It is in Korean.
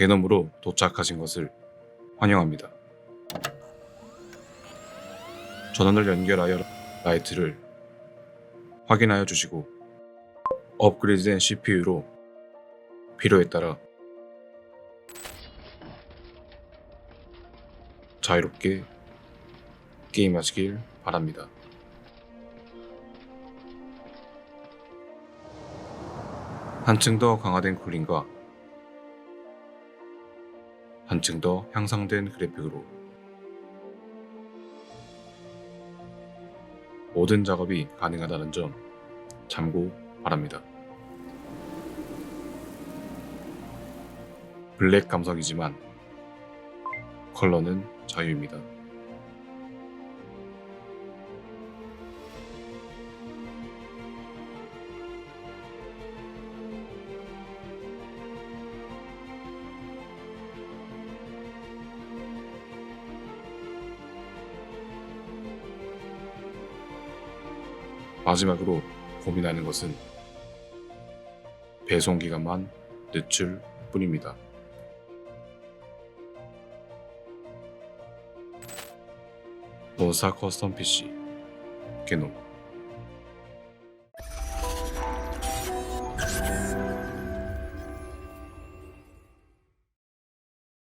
개놈으로 도착하신 것을 환영합니다. 전원을 연결하여 라이트를 확인하여 주시고 업그레이드된 CPU로 필요에 따라 자유롭게 게임하시길 바랍니다. 한층 더 강화된 쿨링과 한층 더 향상된 그래픽으로 모든 작업이 가능하다는 점 참고 바랍니다. 블랙 감성이지만 컬러는 자유입니다. 마지막으로 고민하는 것은 배송 기간만 늦출 뿐입니다. 몬스타 커스텀 PC 개놈